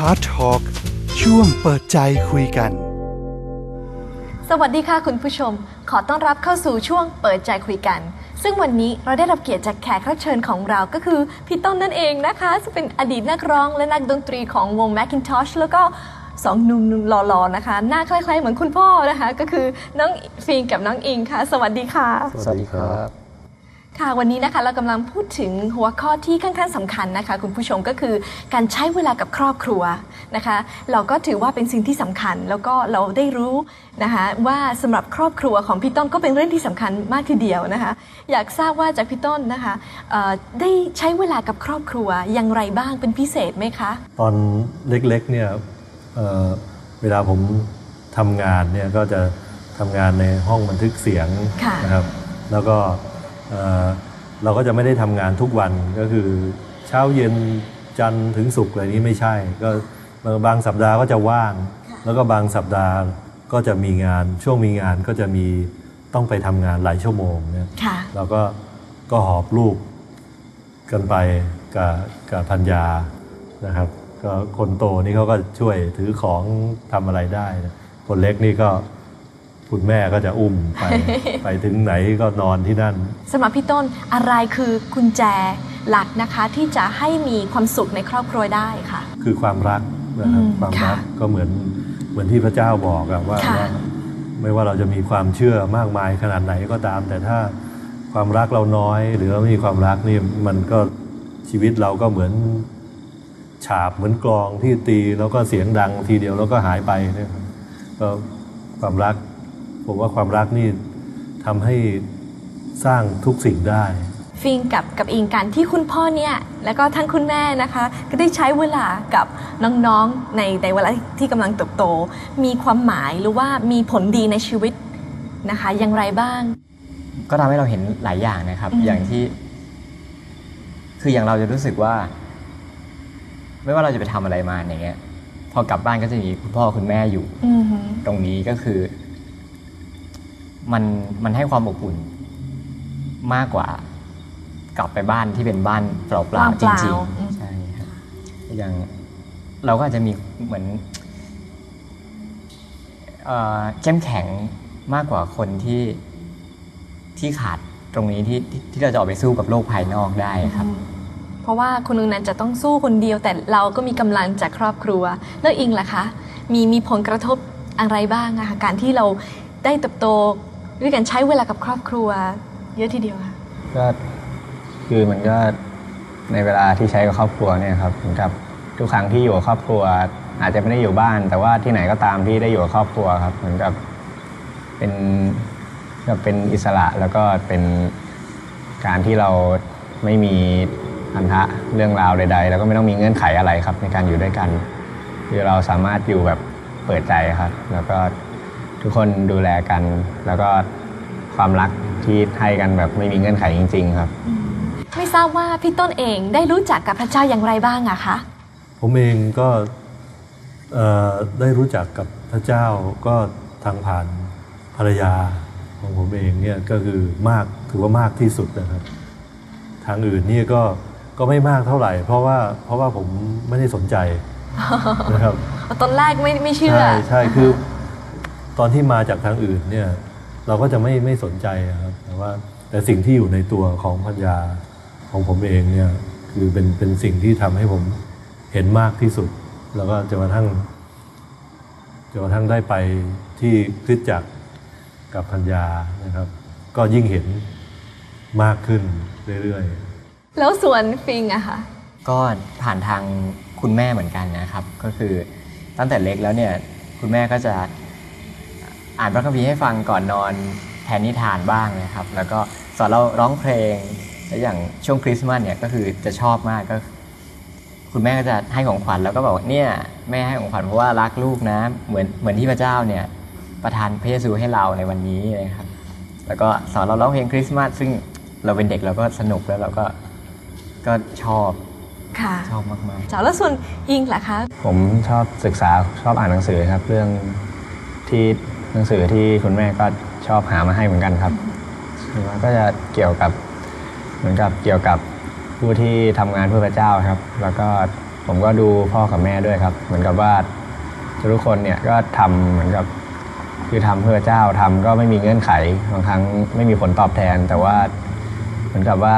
Hard Talk ช่วงเปิดใจคุยกัน สวัสดีค่ะคุณผู้ชม ขอต้อนรับเข้าสู่ช่วงเปิดใจคุยกัน ซึ่งวันนี้เราได้รับเกียรติจากแขกรับเชิญของเราก็คือพี่ต้นนั่นเองนะคะซึ่งเป็นอดีตนักร้องและนักดนตรีของวง Macintosh แล้วก็สองหนุ่มๆหล่อๆนะคะ หน้าคล้ายๆ เหมือนคุณพ่อนะคะ ก็คือน้องฟิงกับน้องอิงค่ะ สวัสดีค่ะ สวัสดีครับ ค่ะวันนี้นะคะเรากำลังพูดถึงหัวข้อที่ค่อนข้างสำคัญนะคะ คุณผู้ชมก็คือการใช้เวลากับครอบครัวนะคะ เราก็ถือว่าเป็นสิ่งที่สำคัญ แล้วก็เราได้รู้นะคะว่าสำหรับครอบครัวของพี่ต้นก็เป็นเรื่องที่สำคัญมากทีเดียวนะคะ อยากทราบว่าจากพี่ต้นนะคะเอ่อได้ใช้เวลากับครอบครัวอย่างไรบ้างเป็นพิเศษไหมคะ ตอนเล็กๆเนี่ยเอ่อเวลาผมทำงานเนี่ยก็จะทำงานในห้องบันทึกเสียงค่ะ นะครับ แล้วก็ เอ่อเราก็จะไม่ได้ทำงานทุกวันก็คือเช้าเย็นจันทร์ถึงศุกร์อะไรนี้ไม่ใช่ ก็บางสัปดาห์ก็จะว่าง แล้วก็บางสัปดาห์ก็จะมีงานช่วงมีงานก็จะมีต้องไปทำงานหลายชั่วโมงเนี่ยค่ะเราก็ก็หอบลูกกันไปกับกับพัญญานะครับ ก็คนโตนี่เขาก็ช่วยถือของทำอะไรได้นะคนเล็กนี่ก็ คุณแม่ก็จะอุ้มไป ไปถึงไหนก็นอนที่นั่นสำหรับพี่ต้นอะไรคือกุญแจหลักนะคะที่จะให้มีความสุขในครอบครัวได้ค่ะ คือความรักนะครับอืมความรักค่ะก็เหมือนเหมือนที่พระเจ้าบอกอะว่าค่ะว่า ไม่ว่าเราจะมีความเชื่อมากมายขนาดไหนก็ตาม แต่ถ้าความรักเราน้อย หรือว่าไม่มีความรักนี่มันก็ชีวิตเราก็เหมือนฉาบเหมือนกลองที่ตีแล้วก็เสียงดังทีเดียวแล้วก็หายไปเนี่ยครับก็ความรัก ผมว่าความรักนี่ทำให้สร้างทุกสิ่งได้ ฟิงกับกับอิงกันที่คุณพ่อเนี่ยแล้วก็ทั้งคุณแม่นะคะ ก็ได้ใช้เวลากับน้องๆในในเวลาที่กำลังเติบโต มีความหมายหรือว่ามีผลดีในชีวิตนะคะ อย่างไรบ้าง ก็ทำให้เราเห็นหลายอย่างนะครับ อืม อย่างที่ คืออย่างเราจะรู้สึกว่า ไม่ว่าเราจะไปทำอะไรมาอย่างเงี้ย พอกลับบ้านก็จะมีคุณพ่อคุณแม่อยู่ อือหือตรงนี้ก็คือ มันมันให้ความอบอุ่นมากกว่ากลับไปบ้านที่เป็นบ้านเปล่าๆจริงๆใช่ครับอย่างเราก็อาจจะมีเหมือนเอ่อเข้มแข็งมากกว่าคนที่ที่ขาดตรงนี้ที่ที่ที่เราจะออกไปสู้กับโลกภายนอกได้ครับ เพราะว่าคนนึงนั้นจะต้องสู้คนเดียวแต่เราก็มีกำลังจากครอบครัว แล้วอิงล่ะคะ มีมีผลกระทบอะไรบ้างอะคะการที่เรา ได้เติบโตด้วยการใช้เวลากับครอบครัว เยอะทีเดียวค่ะก็คือมันก็ในเวลาที่ใช้กับครอบครัวเนี่ยครับเหมือนกับทุกครั้งที่อยู่กับครอบครัว อาจจะไม่ได้อยู่บ้าน แต่ว่าที่ไหนก็ตามที่ได้อยู่กับครอบครัวครับ เหมือนกับเป็นก็เป็นอิสระแล้วก็เป็นการที่เราไม่มีพันธะเรื่องราวใด ๆ แล้วก็ไม่ต้องมีเงื่อนไขอะไรครับ ในการอยู่ด้วยกัน คือเราสามารถอยู่แบบเปิดใจครับ แล้วก็ ทุกคนดูแลกัน แล้วก็ความรักที่ให้กันแบบไม่มีเงื่อนไขจริง ๆ ครับ ไม่ทราบว่าพี่ต้นเองได้รู้จักกับพระเจ้าอย่างไรบ้างอะคะผมเองก็เอ่อได้รู้จักกับพระเจ้าก็ทางผ่านภรรยาของผมเองเนี่ยก็คือมากถือว่ามากที่สุดนะครับ ทางอื่นเนี่ยก็ก็ไม่มากเท่าไหร่ เพราะว่าเพราะว่าผมไม่ได้สนใจนะครับ ตอนแรกไม่ไม่เชื่อ ใช่ใช่คือ ตอนที่มาจากทางอื่นเนี่ยเราก็จะไม่ไม่สนใจอะครับแต่ว่าแต่สิ่งที่อยู่ในตัวของพัญญาของผมเองเนี่ยคือเป็นเป็นสิ่งที่ทำให้ผมเห็นมากที่สุด แล้วก็จนกระทั่งจนกระทั่งได้ไปที่คริสตจักรกับพัญญานะครับ ก็ยิ่งเห็นมากขึ้นเรื่อยๆ แล้วส่วนฟิงอะคะก็ผ่านทางคุณแม่เหมือนกันนะครับ ก็คือตั้งแต่เล็กแล้วเนี่ยคุณแม่ก็จะ อ่านพระคัมภีร์ให้ฟังก่อนนอนแทนนิทานบ้างนะครับ แล้วก็สอนเราร้องเพลงแล้วอย่างช่วงคริสต์มาสเนี่ยก็คือจะชอบมากก็ คุณแม่ก็จะให้ของขวัญแล้วก็บอกว่าเนี่ยแม่ให้ของขวัญเพราะว่ารักลูกนะ เหมือนเหมือนที่พระเจ้าเนี่ยประทานพระเยซูให้เราในวันนี้นะครับ แล้วก็สอนเราร้องเพลงคริสต์มาสซึ่งเราเป็นเด็กเราก็สนุกแล้วเราก็ก็ชอบค่ะชอบมากๆเจ้าแล้วส่วนอิงล่ะคะ ผมชอบศึกษาชอบอ่านหนังสือครับ เรื่องที่ หนังสือที่คุณแม่ก็ชอบหามาให้เหมือนกันครับส่วนมากก็จะเกี่ยวกับเหมือนกับเกี่ยวกับผู้ที่ทำงานเพื่อพระเจ้าครับ แล้วก็ผมก็ดูพ่อกับแม่ด้วยครับ เหมือนกับว่าทุกคนเนี่ยก็ทำเหมือนกับคือทำเพื่อเจ้าทำก็ไม่มีเงื่อนไขบางครั้งไม่มีผลตอบแทน แต่ว่าเหมือนกับว่า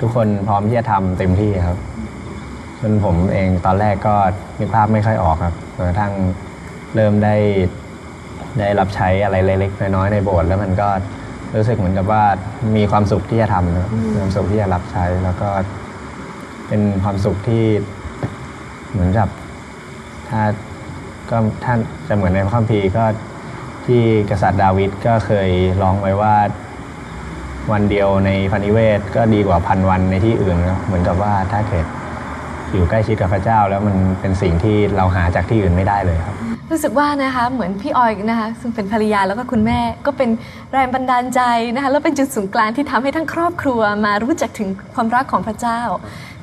ทุกคนพร้อมที่จะทำเต็มที่ครับ จนผมเองตอนแรกก็นึกภาพไม่ค่อยออกครับจนกระทั่งเริ่มได้ ได้รับใช้อะไรเล็กๆน้อยๆในโบสถ์แล้วมันก็รู้สึกเหมือนกับว่ามีความสุขที่จะทำนะครับความสุขที่จะรับใช้แล้วก็เป็นความสุขที่เหมือนกับถ้าก็ท่านจะเหมือนในพระคัมภีร์ก็ที่กษัตริย์ดาวิดก็เคยร้องไว้ว่าวันเดียวในพันิเวศก็ดีกว่าพันวันในที่อื่นครับเหมือนกับว่าถ้าเกิด อยู่ใกล้ชิดกับพระเจ้า แล้วมันเป็นสิ่งที่เราหาจากที่อื่นไม่ได้เลยครับ รู้สึกว่านะคะเหมือนพี่ออยนะคะซึ่งเป็นภรรยาแล้วก็คุณแม่ก็เป็นแรงบันดาลใจนะคะแล้วเป็นจุดศูนย์กลางที่ทำให้ทั้งครอบครัวมารู้จักถึงความรักของพระเจ้า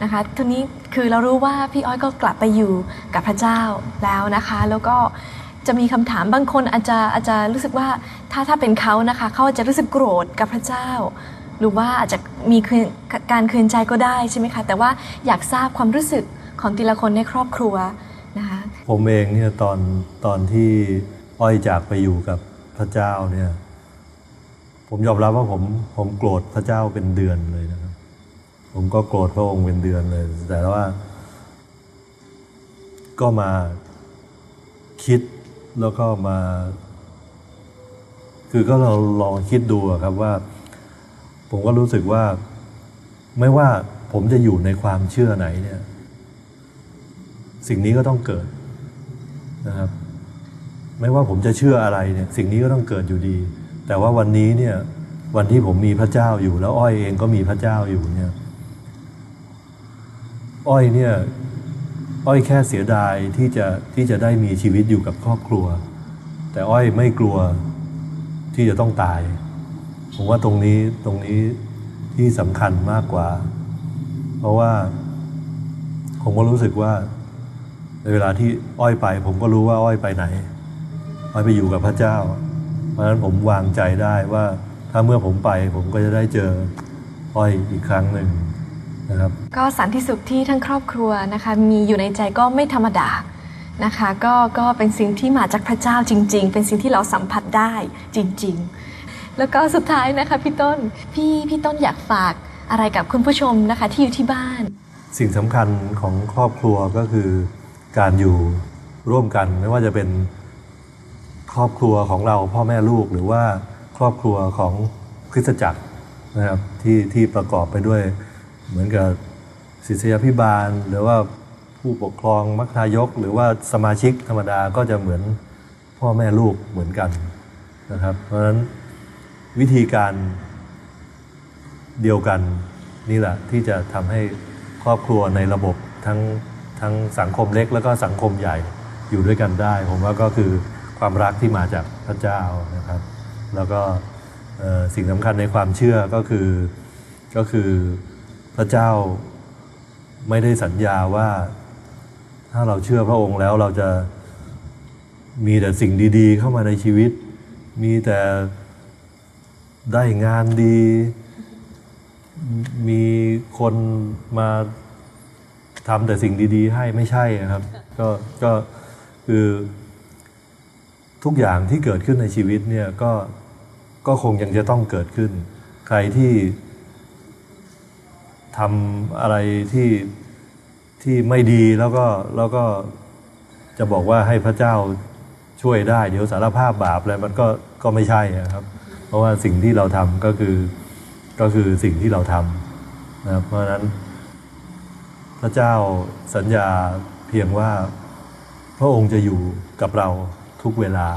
นะคะทีนี้คือเรารู้ว่าพี่อ้อยก็กลับไปอยู่กับพระเจ้าแล้วนะคะ แล้วก็จะมีคำถามบางคนอาจจะอาจจะรู้สึกว่าถ้าถ้าเป็นเขานะคะเขาอาจจะรู้สึกโกรธกับพระเจ้า หรือว่าอาจจะมีคืนการคืนใจก็ได้ใช่ไหมคะ แต่ว่าอยากทราบความรู้สึกของแต่ละคนในครอบครัวนะคะผมเองเนี่ยตอนตอนที่อ้อยจากไปอยู่กับพระเจ้าเนี่ยผมยอมรับว่าผมผมโกรธพระเจ้าเป็นเดือนเลยนะครับ ผมก็โกรธพระองค์เป็นเดือนเลย แต่ว่า ก็มาคิดแล้วก็มา คือก็เราลองคิดดูครับว่า ผมก็รู้สึกว่า ไม่ว่าผมจะอยู่ในความเชื่อไหนเนี่ย สิ่งนี้ก็ต้องเกิดนะครับ ไม่ว่าผมจะเชื่ออะไรเนี่ย สิ่งนี้ก็ต้องเกิดอยู่ดี แต่ว่าวันนี้เนี่ย วันที่ผมมีพระเจ้าอยู่ แล้วอ้อยเองก็มีพระเจ้าอยู่เนี่ย อ้อยเนี่ย อ้อยแค่เสียดายที่จะที่จะได้มีชีวิตอยู่กับครอบครัว แต่อ้อยไม่กลัวที่จะต้องตาย ผมว่าตรงนี้ตรงนี้ที่สำคัญมากกว่า เพราะว่า ผมก็รู้สึกว่า ในเวลาที่อ้อยไป ผมก็รู้ว่าอ้อยไปไหน อ้อยไปอยู่กับพระเจ้า เพราะฉะนั้นผมวางใจได้ว่า ถ้าเมื่อผมไป ผมก็จะได้เจออ้อยอีกครั้งหนึ่งนะครับ ก็สันติสุขที่ทั้งครอบครัวนะคะ มีอยู่ในใจก็ไม่ธรรมดานะคะ ก็ก็เป็นสิ่งที่มาจากพระเจ้าจริง ๆ เป็นสิ่งที่เราสัมผัสได้จริง ๆ แล้วก็สุดท้ายนะคะพี่ต้นพี่พี่ต้นอยากฝากอะไรกับคุณผู้ชมนะคะที่อยู่ที่บ้าน สิ่งสำคัญของครอบครัวก็คือการอยู่ร่วมกันไม่ว่าจะเป็นครอบครัวของเราพ่อแม่ลูกหรือว่าครอบครัวของคริสตจักรนะครับที่ที่ประกอบไปด้วยเหมือนกับศิษยาพิบาล หรือว่าผู้ปกครองมัคคายก หรือว่าสมาชิกธรรมดาก็จะเหมือนพ่อแม่ลูกเหมือนกันนะครับ เพราะฉะนั้น วิธีการเดียวกันนี่แหละที่จะทำให้ครอบครัวในระบบทั้งทั้งสังคมเล็กแล้วก็สังคมใหญ่อยู่ด้วยกันได้ ผมว่าก็คือความรักที่มาจากพระเจ้านะครับ แล้วก็สิ่งสำคัญในความเชื่อก็คือก็คือพระเจ้าไม่ได้สัญญาว่าถ้าเราเชื่อพระองค์แล้วเราจะมีแต่สิ่งดี ๆ เข้ามาในชีวิต มีแต่ ได้งานดี มีคนมาทำแต่สิ่งดี ๆ ให้ไม่ใช่ครับ ก็ก็คือทุกอย่างที่เกิดขึ้นในชีวิตเนี่ยก็ก็คงยังจะต้องเกิดขึ้น ใครที่ทำอะไรที่ที่ไม่ดีแล้วก็แล้วก็จะบอกว่าให้พระเจ้าช่วยได้ เดี๋ยวสารภาพบาปอะไรมันก็ก็ไม่ใช่ครับ เพราะว่าสิ่งที่เราทำก็คือก็คือสิ่งที่เราทำนะครับเพราะฉะนั้น พระเจ้าสัญญาเพียงว่าพระองค์จะอยู่กับเราทุกเวลา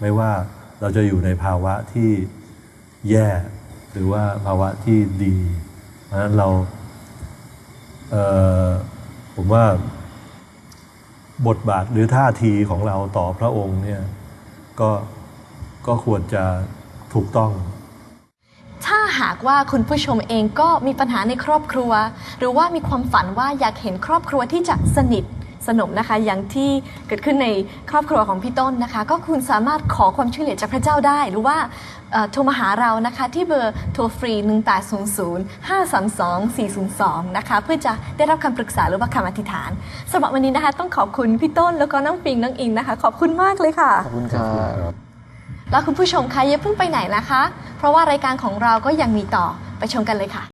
ไม่ว่าเราจะอยู่ในภาวะที่แย่หรือว่าภาวะที่ดี เพราะฉะนั้นเราเออผมว่าบทบาทหรือท่าทีของเราต่อพระองค์เนี่ยก็ก็ควรจะ ถูกต้อง ถ้าหากว่าคุณผู้ชมเองก็มีปัญหาในครอบครัว หรือว่ามีความฝันว่าอยากเห็นครอบครัวที่จะสนิทสนมนะคะ อย่างที่เกิดขึ้นในครอบครัวของพี่ต้นนะคะ ก็คุณสามารถขอความช่วยเหลือจากพระเจ้าได้ หรือว่าเอ่อโทรมาหาเรานะคะที่เบอร์โทรฟรี 1800 532 402 นะคะ เพื่อจะได้รับคำปรึกษาหรือว่าคำอธิษฐานสำหรับวันนี้นะคะ ต้องขอบคุณพี่ต้นแล้วก็น้องปิงน้องอิงนะคะ ขอบคุณมากเลยค่ะ ขอบคุณครับ แล้วคุณผู้ชมคะอย่าเพิ่งไปไหนนะคะ เพราะว่ารายการของเราก็ยังมีต่อไปชมกันเลยค่ะ